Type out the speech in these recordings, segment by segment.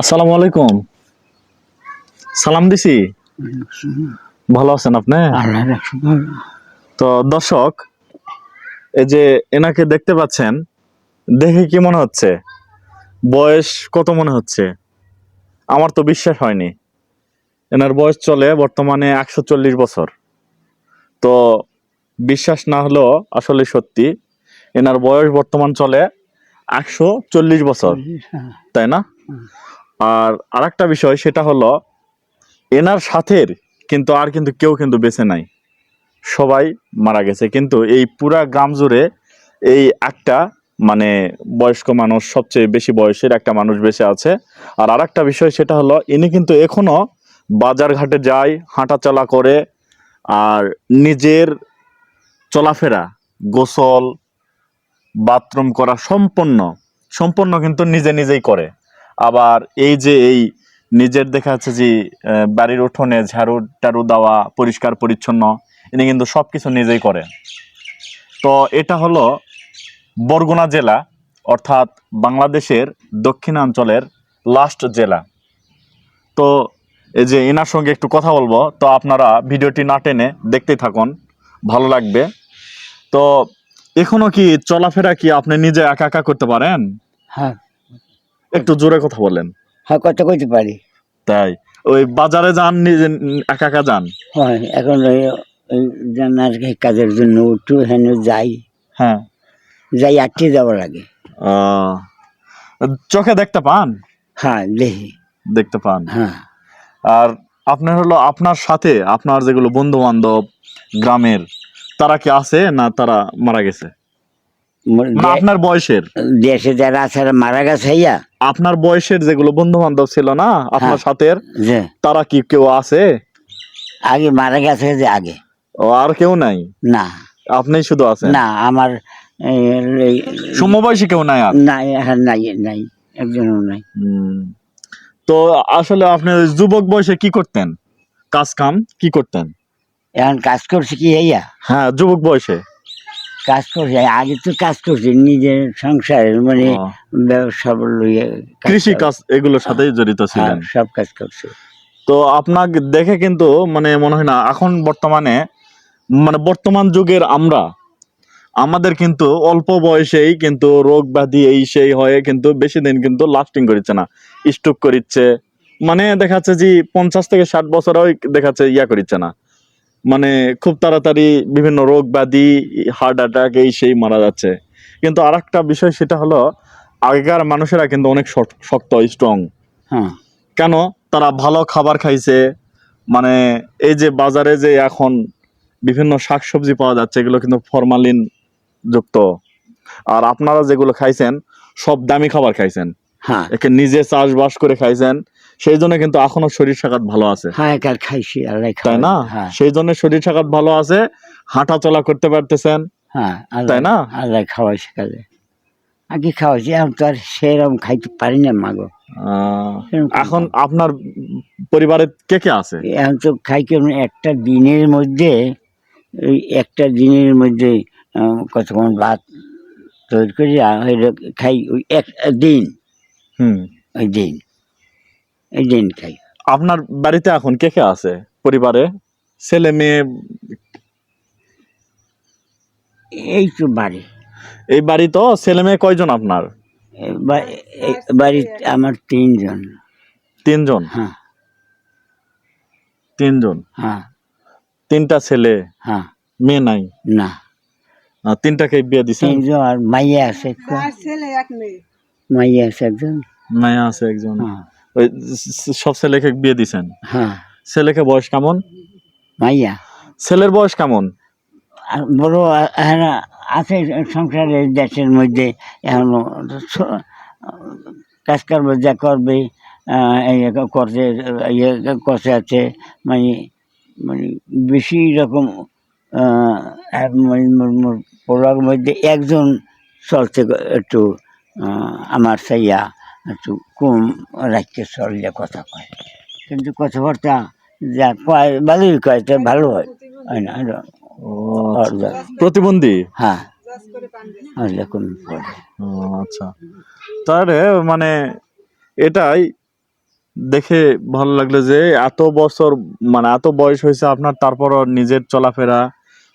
আসসালামু আলাইকুম। সালাম দিছি। ভালো আছেন আপনি? তো দর্শক, এই যে এনাকে দেখতে পাচ্ছেন, দেখে কি মনে হচ্ছে? বয়স কত মনে হচ্ছে? আমার তো বিশ্বাস হয়নি। এনার বয়স চলে বর্তমানে একশো চল্লিশ বছর। তো বিশ্বাস না হলেও আসলে সত্যি, এনার বয়স বর্তমান চলে একশো চল্লিশ বছর। তাই না? আর আরেকটা বিষয়, সেটা হলো এনার সাথের কিন্তু আর কিন্তু কেউ কিন্তু বেঁচে নাই। সবাই মারা গেছে। কিন্তু এই পুরা গ্রাম জুড়ে এই একটা মানে বয়স্ক মানুষ, সবচেয়ে বেশি বয়সের একটা মানুষ বেঁচে আছে। আর আরেকটা বিষয়, সেটা হলো ইনি কিন্তু এখনও বাজার ঘাটে যায়, হাঁটাচলা করে আর নিজের চলাফেরা, গোসল, বাথরুম করা সম্পন্ন সম্পন্ন কিন্তু নিজে নিজেই করে। আবার এই যে এই নিজের দেখা যাচ্ছে যে বাড়ির উঠোনে ঝাড়ু টাড়ু দেওয়া, পরিষ্কার পরিচ্ছন্ন, ইনি কিন্তু সব কিছু নিজেই করে তো এটা হলো বরগুনা জেলা, অর্থাৎ বাংলাদেশের দক্ষিণাঞ্চলের লাস্ট জেলা। তো এই যে এনার সঙ্গে একটু কথা বলব, তো আপনারা ভিডিওটি না টেনে দেখতেই থাকুন, ভালো লাগবে। তো এখনও কি চলাফেরা কি আপনি নিজে একা একা করতে পারেন? হ্যাঁ একটু জোরে কথা বলেন। হ্যাঁ কথা কইতে পারি। তাই ওই বাজারে যান নিজে একা একা যান? হয় এখন ওই জানার কাজের জন্য একটু হেন যাই। হ্যাঁ। যাই আটকে যাওয়া লাগে আহ, চোখে দেখতে পান? হ্যাঁ দেখি। দেখতে পান? হ্যাঁ। আর আপনার হলো আপনার সাথে আপনার যেগুলো বন্ধু বান্ধব গ্রামের তারা কি আছে না তারা মারা গেছে? আপনার বয়সের? দেশে যারা আছে মারা গেছে ইয়া আপনার বয়সের যেগুলো বন্ধু বান্ধব ছিল না আপনার হ্যাঁ। সাথে তারা কি কেউ আছে? আগে মারা গেছে যে আগে। ও আর কেউ নাই? না। আপনি শুধু আছেন? না আমার সমবয়সী কেউ নাই আর? নাই হ্যাঁ, নাই নাই একজনও নাই। তো আসলে আপনি যুবক বয়সে কি করতেন? কাজ কাম কি করতেন? এখন কাজ করছি কি ইয়া হ্যাঁ যুবক বয়সে। কাজ করছি আগে তো কাজ করছি নিজের সংসারের মানে ব্যবসা লইয়া কৃষি কাজ এগুলোর সাথেই জড়িত হ্যাঁ, ছিলেন। সব কাজ করছি। তো আপনাকে দেখে কিন্তু মানে মনে হয় না এখন বর্তমানে মানে বর্তমান যুগের আমরা আমাদের কিন্তু অল্প বয়সেই কিন্তু রোগ ব্যাধি এই সেই হয়ে কিন্তু বেশি দিন কিন্তু লাস্টিং করছে না স্ট্রোক করিচ্ছে মানে দেখাচ্ছে যে পঞ্চাশ থেকে ষাট বছরও দেখাচ্ছে ইয়া করিচ্ছে না। মানে খুব তাড়াতাড়ি বিভিন্ন রোগ ব্যাধি হার্ট অ্যাটাক এই সেই মারা যাচ্ছে। কিন্তু আর একটা বিষয় সেটা হলো আগেকার মানুষেরা কিন্তু অনেক শক্ত- শক্ত স্ট্রং হ্যাঁ। কেন? তারা ভালো খাবার খাইছে। মানে এই যে বাজারে যে এখন বিভিন্ন শাকসবজি পাওয়া যাচ্ছে এগুলো কিন্তু ফরমালিন যুক্ত। আর আপনারা যেগুলো খাইছেন সব দামি খাবার খাইছেন। হ্যাঁ। একে নিজে চাষবাস করে খাইছেন। সেই জন্য কিন্তু এখনও শরীর সাকাত ভালো আছে। হ্যাঁ খাইছি তাই না? হ্যাঁ। সেই জন্য শরীর সাকাত ভালো আছে হাঁটা চলা করতে পারতেছেন। হ্যাঁ তাই না? আল্লাহ খাওয়াই শেখালে আগে খাওয়াইছি? এখন তো আর সেরকম খাইতে পারি না মাগো। এখন আপনার পরিবারে কে কে আছে? এখন তো খাই কেমন একটা দিনের মধ্যে ওই একটা দিনের মধ্যে কতক্ষণ ভাত তৈরি করি খাই ওই এক দিন। হুম। ওই দিন। দিন খাই আপনার বাড়িতে এখন কে কে আছে? পরিবারে? ছেলে মেয়ে? এই তো বাড়ি। এই বাড়ি তো ছেলে মেয়ে কয়জন আপনার? এ বা- এই বাড়িতে আমার তিনজন। তিনজন? হ্যাঁ। তিনজন? হ্যাঁ। তিনটা ছেলে? হ্যাঁ। মেয়ে নাই? না। তিনটাকে বিয়ে দিছেন? তিনজন আর মাইয়া আছে। একটা। মাইয়া আছে একজন। মায়া আছে একজন। হ্যাঁ। ওই সব ছেলেকে বিয়ে দিছেন। হ্যাঁ। ছেলেকে বয়স কেমন? মাইয়া। ছেলের বয়স কেমন? বড় এখন আছে সংসারের দেশের মধ্যে এখন ছ- কাজ করবে যা করবে করছে ইয়ে করছে আছে মানে মানে বেশি রকম মানে পোলার মধ্যে একজন চলছে একটু আমার সাইয়া। একটু কম রাখতে চললে কথা কয়। কিন্তু কথাবার্তা যা কয় ভালোই কয় তো ভালো হয়। প্রতিবন্ধী? হ্যাঁ। আচ্ছা। তাহলে মানে এটাই দেখে ভালো লাগল যে এত বছর মানে এত বয়স হয়েছে আপনার তারপরও নিজের চলাফেরা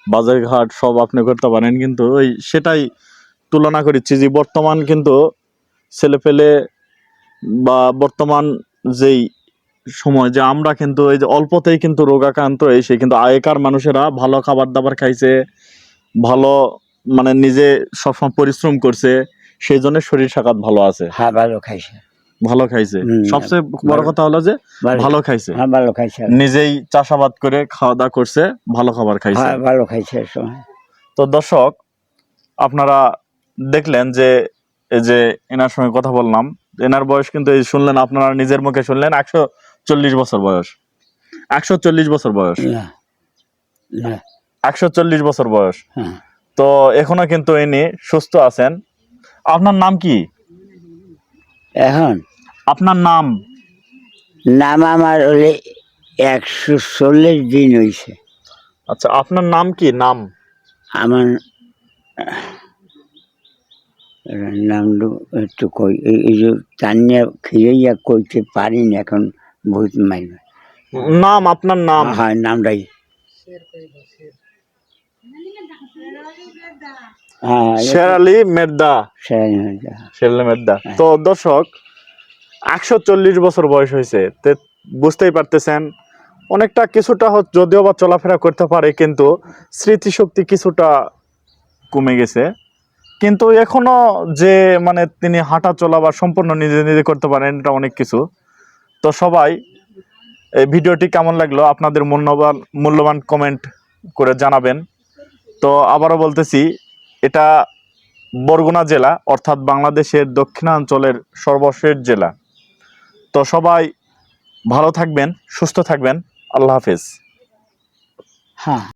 বাজার ঘাট সব আপনি করতে পারেন। কিন্তু ওই সেটাই তুলনা করেছি যে বর্তমান কিন্তু ছেলে ছেলেপেলে বা বর্তমান যেই সময় যে আমরা কিন্তু এই যে অল্পতেই কিন্তু রোগাক্রান্ত এসে কিন্তু আগেকার মানুষেরা ভালো খাবার দাবার খাইছে ভালো মানে নিজে সবসময় পরিশ্রম করছে সেই জন্য শরীর সাকাত ভালো আছে। হ্যাঁ ভালো খাইছে। ভালো খাইছে। সবচেয়ে বড় কথা হলো যে ভালো ভালো খাইছে। হ্যাঁ ভালো খাইছে। নিজেই চাষাবাদ করে খাওয়া দাওয়া করছে ভালো খাবার খাইছে। হ্যাঁ ভালো খাইছে তো দর্শক আপনারা দেখলেন যে এই যে এনার সঙ্গে কথা বললাম এনার বয়স কিন্তু এই শুনলেন আপনারা নিজের মুখে শুনলেন একশো চল্লিশ বছর বয়স। একশো চল্লিশ বছর বয়স। একশো চল্লিশ বছর বয়স। হ্যাঁ। তো এখনও কিন্তু ইনি সুস্থ আছেন। আপনার নাম কি? এখন? আপনার নাম? নাম আমার হলে একশো চল্লিশ দিন হয়েছে আচ্ছা আপনার নাম কি? নাম? আমার নামটা একটু কই এই- যে তানিয়া খিরাইয়া কইতে পারি না এখন বহুত মাইল নাম আপনার নাম? হ্যাঁ নামটাই। তো দর্শক একশো চল্লিশ বছর বয়স হয়েছে। তে বুঝতেই পারতেছেন অনেকটা কিছুটা যদিও বা চলাফেরা করতে পারে কিন্তু স্মৃতিশক্তি কিছুটা কমে গেছে। কিন্তু এখনও যে মানে তিনি হাঁটা চলা বা সম্পূর্ণ নিজে নিজে করতে পারেন, এটা অনেক কিছু। তো সবাই এই ভিডিওটি কেমন লাগল? আপনাদের মূল্যবান মূল্যবান কমেন্ট করে জানাবেন। তো আবারও বলতেছি, এটা বরগুনা জেলা, অর্থাৎ বাংলাদেশের দক্ষিণাঞ্চলের সর্বশেষ জেলা। তো সবাই ভালো থাকবেন, সুস্থ থাকবেন। আল্লাহ হাফেজ। হ্যাঁ।